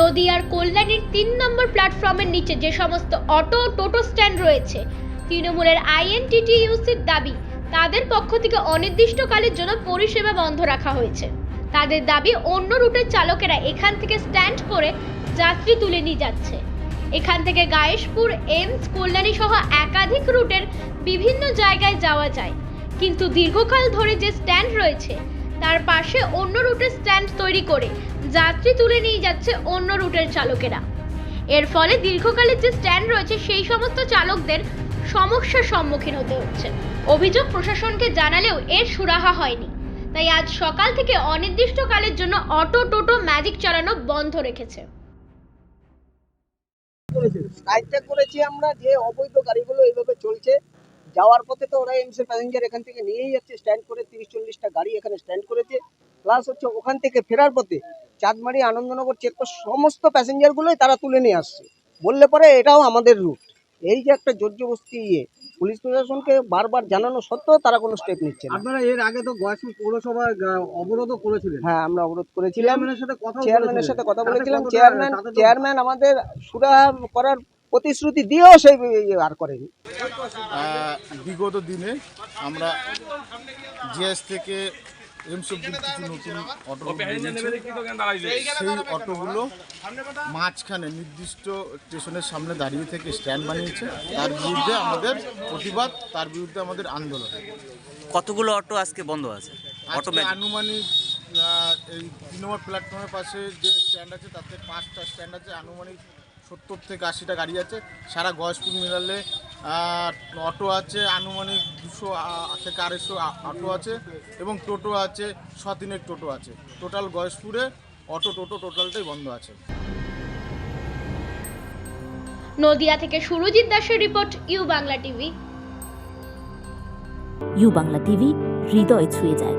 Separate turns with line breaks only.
নদিয়ার কল্যাণীর তিন নম্বর প্ল্যাটফর্মের নিচে যে সমস্ত অটো টোটো স্ট্যান্ড রয়েছে, তৃণমূলের আইএনটিটিইউসির দাবি, তাদের পক্ষ থেকে অনির্দিষ্টকালের জন্য পরিষেবা বন্ধ রাখা হয়েছে। তাদের দাবি, অন্য রুটের চালকেরা এখান থেকে স্ট্যান্ড করে যাত্রী তুলে নিয়ে যাচ্ছে। এখান থেকে গায়েশপুর, এমস, কল্যাণী সহ একাধিক রুটের বিভিন্ন জায়গায় যাওয়া যায়। কিন্তু দীর্ঘকাল ধরে যে স্ট্যান্ড রয়েছে, তার পাশে অন্য রুটের স্ট্যান্ড তৈরি করে যাত্রী তুলে নিয়ে যাচ্ছে অন্য রুটের চালকেরা। এর ফলে দীর্ঘকালের যে স্ট্যান্ড রয়েছে, সেই সমস্ত চালকদের সমস্যার সম্মুখীন হতে হচ্ছে। অভিযোগ প্রশাসনকে জানালেও এর সুরাহা হয়নি। তাই আজ সকাল থেকে অনির্দিষ্টকালের জন্য অটো টোটো ম্যাজিক চালানো বন্ধ রেখেছে।
করেছি আমরা যে অবৈধ গাড়িগুলো এইভাবে চলছে। যাওয়ার পথে তো ওরা এমসের প্যাসেঞ্জার এখান থেকে নিয়েই যাচ্ছে। স্ট্যান্ড করে তিরিশ চল্লিশটা গাড়ি এখানে স্ট্যান্ড করেছে। প্লাস হচ্ছে ওখান থেকে ফেরার পথে চাঁদমারি আনন্দনগর চেকপোস্ট সমস্ত প্যাসেঞ্জারগুলোই তারা তুলে নিয়ে আসছে। বললে পরে এটাও আমাদের রুট এই যে একটা জর্জবস্তি ইয়ে পুলিশ প্রশাসনকে বারবার জানানো সত্ত্বেও তারা কোনো স্টেপ নিচ্ছে না।
আপনারা এর আগে তো গয়াসপুর পৌরসভা অবরোধও করেছিলেন।
হ্যাঁ আমরা অবরোধ করেছিলাম।
চেয়ারম্যানের সাথে কথা
চেয়ারম্যানের সাথে কথা বলেছিলাম। চেয়ারম্যান চেয়ারম্যান আমাদের সুরাহা করার প্রতিশ্রুতি দিয়েও সেই ইয়ে আর করেনি।
বিগত দিনে আমরা জিএস থেকে কিছু নতুন অটো। সেই অটোগুলো মাঝখানে নির্দিষ্ট স্টেশনের সামনে দাঁড়িয়ে থেকে স্ট্যান্ড বানিয়েছে। তার বিরুদ্ধে আমাদের প্রতিবাদ তার বিরুদ্ধে আমাদের আন্দোলন।
কতগুলো অটো আজকে বন্ধ আছে? অটো
আনুমানিক এই তিন নম্বর প্ল্যাটফর্মের পাশে যে স্ট্যান্ড আছে তাতে পাঁচটা স্ট্যান্ড আছে। আনুমানিক সত্তর থেকে আশিটা গাড়ি আছে। সারা গয়েশপুর মিলালে অটো আছে আনুমানিক দুশো থেকে আড়াইশো অটো আছে এবং টোটো আছে ছ তিনেক টোটো আছে। টোটাল গয়েশপুরে অটো টোটো টোটালটাই বন্ধ আছে।
নদিয়া থেকে সুরজিৎ দাসের report U Bangla TV.
U Bangla TV হৃদয় ছুঁয়ে যায়।